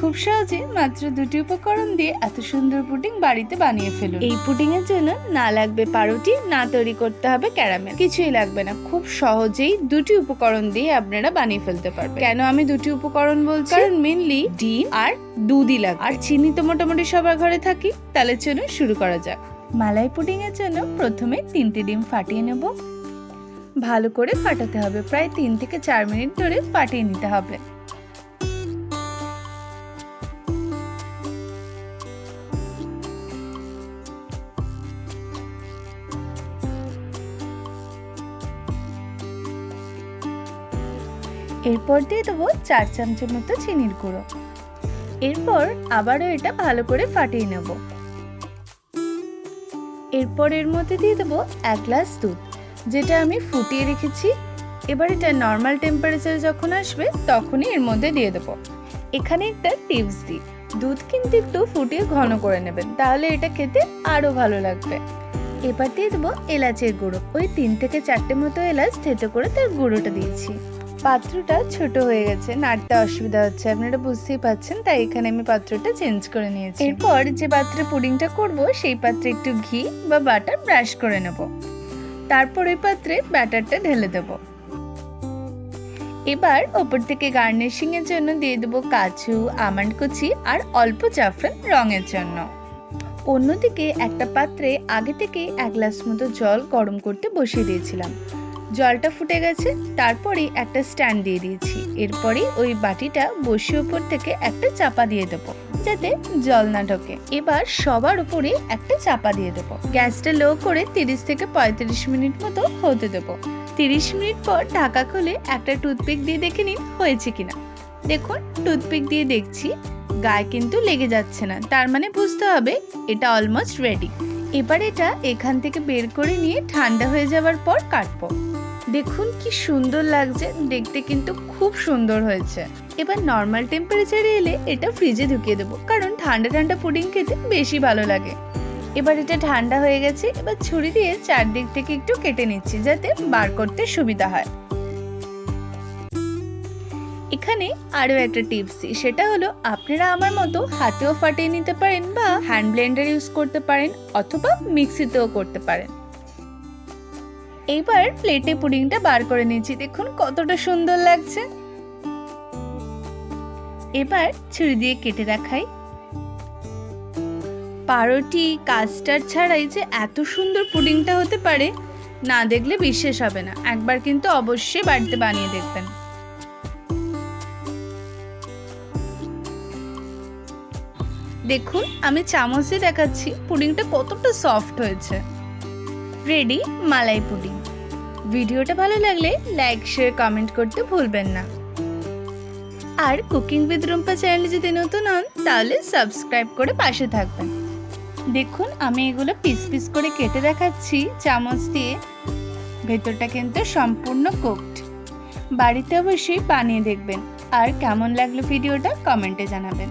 খুব সহজে মাত্র দুটি উপকরণ দিয়ে এত সুন্দর পুডিং বাড়িতে বানিয়ে ফেলুন। এই পুডিং এর জন্য না লাগবে পাউরুটি না তৈরি করতে হবে ক্যারামেল। কিছুই লাগবে না। খুব সহজেই দুটি উপকরণ দিয়ে আপনারা বানিয়ে ফেলতে পারবেন। কেন আমি দুটি উপকরণ বলছি? কারণ মেনলি ডিম আর দুধই লাগবে। আর চিনি তো মোটামুটি সবার ঘরে থাকি। তাহলে চলুন শুরু করা যাক। মালাই পুডিং এর জন্য প্রথমে তিনটি ডিম ফাটিয়ে নেব। ভালো করে ফাটাতে হবে। প্রায় তিন থেকে চার মিনিট ধরে ফাটিয়ে নিতে হবে। এরপর দিয়ে দেবো চার চামচের মতো চিনির গুঁড়ো। এরপর আবারও এটা ভালো করে ফাটিয়ে নেব। এরপর এর মধ্যে দিয়ে দেবো এক গ্লাস দুধ, যেটা আমি ফুটিয়ে রেখেছি। এবার এটা নর্মাল টেম্পারেচারে যখন আসবে, তখনই এর মধ্যে দিয়ে দেবো। এখানে একটা টিপস দিই, দুধ কিন্তু একটু ফুটিয়ে ঘন করে নেবেন, তাহলে এটা খেতে আরও ভালো লাগবে। এবার দিয়ে দেবো এলাচের গুঁড়ো, ওই তিন থেকে চারটে মতো এলাচ থেতো করে তার গুঁড়োটা দিয়েছি। পাত্রটা ছোট হয়ে গেছে, নাড়তে অসুবিধা হচ্ছে, আপনারা বুঝতেই পাচ্ছেন, তাই এখানে আমি পাত্রটা চেঞ্জ করে নিয়েছি। এরপর যে পাত্রে পুডিংটা করব, সেই পাত্রে একটু ঘি বা বাটার ব্রাশ করে নেব। তারপর ওই পাত্রে ব্যাটারটা ঢেলে দেব। এবার ওপর থেকে গার্নিশিং এর জন্য দিয়ে দেবো কাজু আমন্ড কুচি আর অল্প জাফরান রঙের জন্য। অন্যদিকে একটা পাত্রে আগে থেকে এক গ্লাস মতো জল গরম করতে বসিয়ে দিয়েছিলাম। জলটা ফুটে গেছে, তারপরেই একটা স্ট্যান্ড দিয়ে দিয়েছি। এরপরে ওই বাটিটা বসিয়ে উপর থেকে একটা চাপা দিয়ে দেবো, যাতে জল না ঢোকে। এবার সবার উপরে একটা চাপা দিয়ে দেবো। গ্যাসটা লো করে তিরিশ থেকে পঁয়ত্রিশ মিনিট মতো হতে দেবো। তিরিশ মিনিট পর ঢাকা খুলে একটা টুথপিক দিয়ে দেখে নিন হয়েছে কিনা। দেখুন, টুথপিক দিয়ে দেখছি, গায়ে কিন্তু লেগে যাচ্ছে না। তার মানে বুঝতে হবে এটা অলমোস্ট রেডি এবার এটা এখান থেকে বের করে নিয়ে ঠান্ডা হয়ে যাওয়ার পর কাটবো। দেখুন কি সুন্দর লাগছে, দেখতে কিন্তু খুব সুন্দর হয়েছে। এবার নর্মাল টেম্পারেচারে এলে এটা ফ্রিজে ঢুকিয়ে দেবো, কারণ ঠান্ডা ঠান্ডা পুডিং খেতে বেশি ভালো লাগে। এবার এটা ঠান্ডা হয়ে গেছে, এবার ছুরি দিয়ে চারদিক থেকে একটু কেটে নিচ্ছি, যাতে বার করতে সুবিধা হয়। এখানে আরও একটা টিপস দিই সেটা হলো আপনারা আমার মতো হাতেও ফাটিয়ে নিতে পারেন বা হ্যান্ড ব্লেন্ডার ইউজ করতে পারেন অথবা মিক্সিতেও করতে পারেন। এইবার প্লেটে পুডিংটা বার করে নিয়েছি, দেখুন কতটা সুন্দর লাগছে। এবার ছুরি দিয়ে কেটে দেখাই। পাউরুটি কাস্টার্ড ছাড়াই যে এত সুন্দর পুডিংটা হতে পারে, না দেখলে বিশ্বাস হবে না। একবার কিন্তু অবশ্যই বাড়িতে বানিয়ে দেখবেন। দেখুন, আমি চামচ দিয়ে দেখাচ্ছি, পুডিংটা কতটা সফট হয়েছে। Ready malai pudding. ভিডিওটা ভালো লাগলে লাইক শেয়ার কমেন্ট করতে ভুলবেন না। আর কুকিং উইথ রুম্পা চ্যানেলে যদি নতুন হন, তাহলে সাবস্ক্রাইব করে পাশে থাকবেন। দেখুন, আমি এগুলো পিস পিস করে কেটে দেখাচ্ছি চামচ দিয়ে। ভেতরটা কিন্তু সম্পূর্ণ কুকড বাড়িতে অবশ্যই বানিয়ে দেখবেন। আর কেমন লাগল ভিডিওটা কমেন্টে জানাবেন।